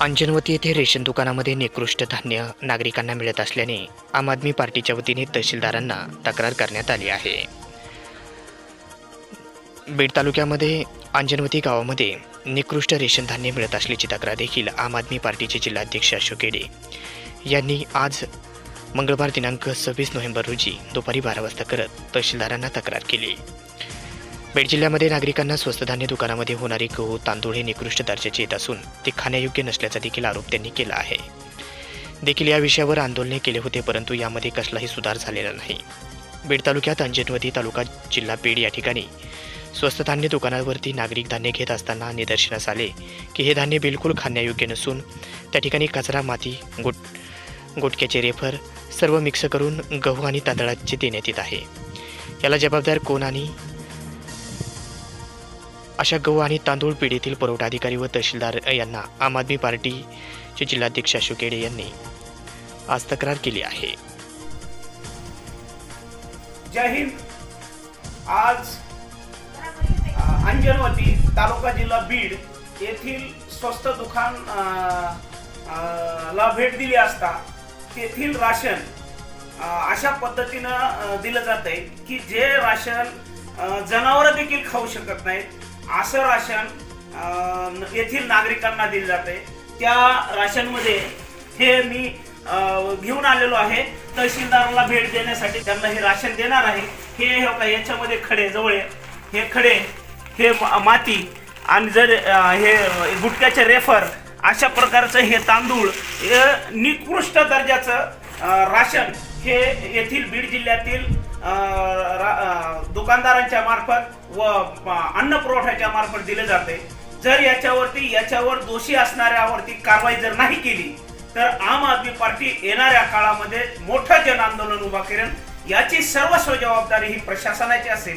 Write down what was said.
अंजनवती येथे रेशन दुकानामध्ये निकृष्ट धान्य नागरिकांना मिळत असल्याने आम आदमी पार्टीच्या वतीने तहसीलदारांना तक्रार करण्यात आली आहे. बीड तालुक्यामध्ये अंजनवती गावामध्ये निकृष्ट रेशन धान्य मिळत असल्याची तक्रार देखील आम आदमी पार्टीचे जिल्हाध्यक्ष अशोक केडे यांनी आज मंगळवार दिनांक सव्वीस नोव्हेंबर रोजी दुपारी बारा वाजता करत तहसीलदारांना तक्रार केली. बीड जिल्ह्यामध्ये नागरिकांना स्वस्त धान्य दुकानामध्ये होणारे गहू तांदूळ हे निकृष्ट दर्जाचे येत असून ते खाण्यायोग्य नसल्याचा देखील आरोप त्यांनी केला आहे. देखील या विषयावर आंदोलने केले होते परंतु यामध्ये कसलाही सुधार झालेला नाही. बीड तालुक्यात अंजनवती तालुका जिल्हा बीड या ठिकाणी स्वस्त धान्य दुकानावरती नागरिक धान्य घेत असताना निदर्शनास आले की हे धान्य बिलकुल खाण्यायोग्य नसून त्या ठिकाणी कचरा माती गुट गुटक्याचे रेफर सर्व मिक्स करून गहू आणि तांदळाचे देण्यात येत आहे. याला जबाबदार कोण आणि अशा गहू आणि तांदूळ पिढीतील पुरवठा अधिकारी व तहसीलदार यांना आम आदमी पार्टीचे जिल्हाध्यक्ष अशोक येडे यांनी आज तक्रार केली आहे. जय हिंद. आज अंजनवती तालुका जिल्हा बीड येथील स्वस्त दुकान ला भेट दिली असता तेथील राशन अशा पद्धतीनं दिलं जात आहे की जे राशन जनावरं देखील खाऊ शकत नाहीत असं राशन येथील नागरिकांना दिलं जाते आहे त्या राशनमध्ये हे मी घेऊन आलेलो आहे. तहसीलदाराला भेट देण्यासाठी त्यांना हे राशन देणार आहे. हे हे याच्यामध्ये खडे जवळ हे खडे हे माती आणि जर हे गुटक्याचे रेफर अशा प्रकारचं हे तांदूळ निकृष्ट दर्जाचं राशन हे येथील बीड जिल्ह्यातील दुकानदारांच्या मार्फत व अन्न पुरवठ्याच्या मार्फत दिले जाते. जर याच्यावरती याच्यावर दोषी असणाऱ्यावरती कारवाई जर नाही केली तर आम आदमी पार्टी येणाऱ्या काळामध्ये मोठं जन आंदोलन उभा करेल. याची सर्वस्व जबाबदारी ही प्रशासनाची असेल.